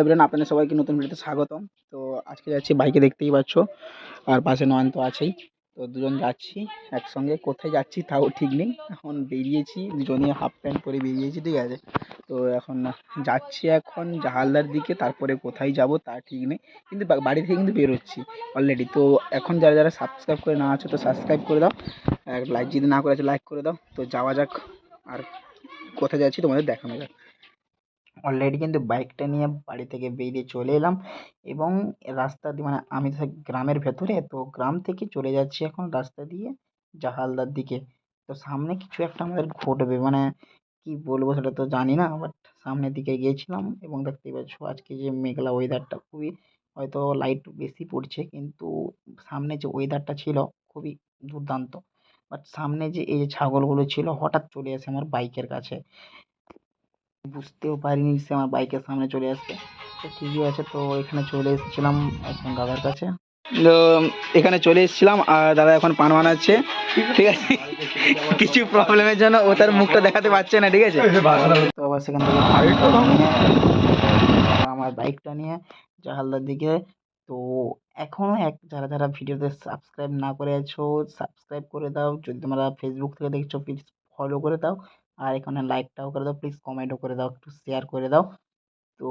Everyone আপনাদের সবাইকে নতুন ভিডিওতে স্বাগতম। তো আজকে যাচ্ছি বাইকে দেখতেই পাচ্ছ, আর পাশে নয়ন তো আছেই। তো দুজন যাচ্ছি, একসঙ্গে। কোথায় যাচ্ছি তাও ঠিক নেই। এখন বেরিয়েছি, দুজনে হাফ প্যান্ট পরে বেরিয়েছি, ঠিক আছে? তো এখন যাচ্ছি এখন জাহালদার দিকে, তারপরে কোথায় যাব তা ঠিক নেই। কিন্তু বাড়ি থেকে কিন্তু বেরোচ্ছি অলরেডি তো এখন যারা যারা সাবস্ক্রাইব করে না আছো, তো সাবস্ক্রাইব করে দাও। লাইক যদি না করে আছো লাইক করে দাও। তো যাওয়া যাক, আর কোথায় যাচ্ছি তোমাদের দেখানো যাক। অলরেডি কিন্তু বাইকটা নিয়ে বাড়ি থেকে বেরিয়ে চলে এলাম এবং রাস্তা দিয়ে মানে আমি থাকি গ্রামের ভেতরে, তো গ্রাম থেকে চলে যাচ্ছি এখন রাস্তা দিয়ে জাহালদার দিকে। তো সামনে কিছু একটা আমাদের ঘটবে মানে কি বলব সেটা তো জানি না বাট সামনের দিকে গিয়েছিলাম এবং দেখতেই পাচ্ছ আজকে যে মেঘলা ওয়েদারটা খুবই হয়তো লাইট বেশি পড়ছে, কিন্তু সামনে যে ওয়েদারটা ছিল খুবই দুর্দান্ত। বাট সামনে যে এই যে ছাগলগুলো ছিল, হঠাৎ চলে আসে আমার বাইকের কাছে। বুঝতেও পারিনি সে আমার বাইকের সামনে চলে আসবে তো ঠিকই আছে, তো এখানে চলে এসেছিলাম এখন দাদার কাছে। তো এখানে চলে এসেছিলাম, আর দাদা এখন পান বানাচ্ছে, ঠিক আছে? কিছু প্রবলেমের জন্য ও তার মুখটা দেখাতে পারছে না, ঠিক আছে? তো আবার সেখান থেকে আমার বাইকটা নিয়ে জাহালদার দিকে। তো এখনও এক, যারা যারা ভিডিওতে সাবস্ক্রাইব না করে আছো সাবস্ক্রাইব করে দাও। যদি তোমরা ফেসবুক থেকে দেখছ প্লিজ ফলো করে দাও। আর এখানে লাইকটাও করে দাও প্লিজ কমেন্টও করে দাও, একটু শেয়ার করে দাও। তো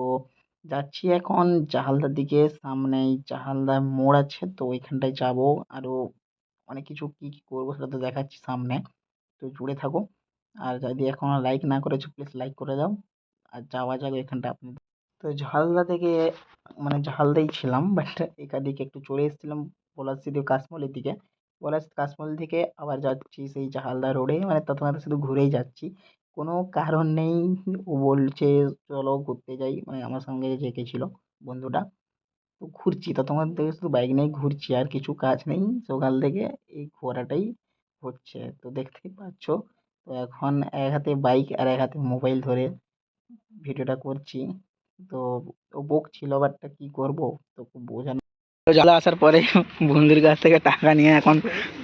যাচ্ছি এখন জাহালদার দিকে, সামনেই জাহালদার মোড় আছে, তো ওইখানটায় যাব। আরও অনেক কিছু কী কী করব সেটা তো দেখাচ্ছি সামনে। তো জুড়ে থাকো। আর যদি এখনও লাইক না করেছ প্লিজ লাইক করে দাও। আর যাওয়া যাক এখানটা আপনি। তো ঝালদা থেকে মানে ঝালদাই ছিলাম বাট এখান দিকে একটু চলে এসেছিলাম পলাশিতে কাশমলের দিকে। পলাশ কাশমল থেকে আবার যাচ্ছি সেই ঝালদা রোডে মানে তৎক্ষণাৎ শুধু ঘুরেই যাচ্ছি। কোনো কারণ নেই। ও বলছে, চলো ঘুরতে যাই। মানে আমার সঙ্গে যে গেছিল বন্ধুটা। তো ঘুরছি। ততক্ষণ থেকে শুধু বাইক নিয়ে ঘুরছি। আর কিছু কাজ নেই। সকাল থেকে এই ঘোরাটাই হচ্ছে। তো দেখতেই পাচ্ছ। তো এখন এক হাতে বাইক আর এক হাতে মোবাইল ধরে ভিডিওটা করছি। তো ও বকছিল, বাট কী করব? তো বোঝানো জলে আসার পরে বন্ধুর কাছ থেকে টাকা নিয়ে এখন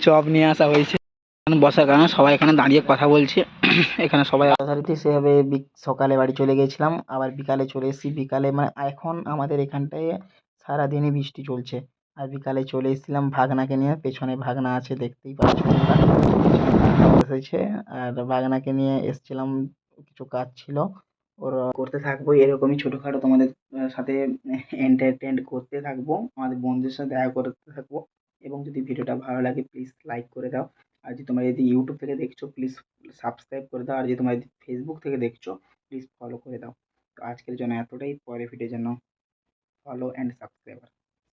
চপ নিয়ে আসা হয়েছে। এখন বসার কারণে সবাই এখানে দাঁড়িয়ে কথা বলছে। এখানে সবাই যথারীতি সেভাবে সকালে বাড়ি চলে গেছিলাম, আবার বিকালে চলে এসেছি। বিকালে মানে এখন আমাদের এখানটায় সারাদিনই বৃষ্টি চলছে। আর বিকালে চলে এসেছিলাম ভাগনাকে নিয়ে, পেছনে ভাগনা আছে, দেখতেই পাচ্ছ এসেছে, আর ভাগনাকে নিয়ে এসেছিলাম, কিছু কাজ ছিল। ওর করতে থাকব, এরকমই ছোটোখাটো তোমাদের সাথে এন্টারটেন করতে থাকব, আমাদের বন্ধুদের সাথে দেখা করতে থাকব। এবং যদি ভিডিওটা ভালো লাগে প্লিজ লাইক করে দাও। আর যদি তোমরা যদি ইউটিউব থেকে দেখছ প্লিজ সাবস্ক্রাইব করে দাও। আর যদি তোমরা যদি ফেসবুক থেকে দেখছ প্লিজ ফলো করে দাও। তো আজকের জন্য এতটাই পরে ভিডিওর জন্য ফলো অ্যান্ড সাবস্ক্রাইবার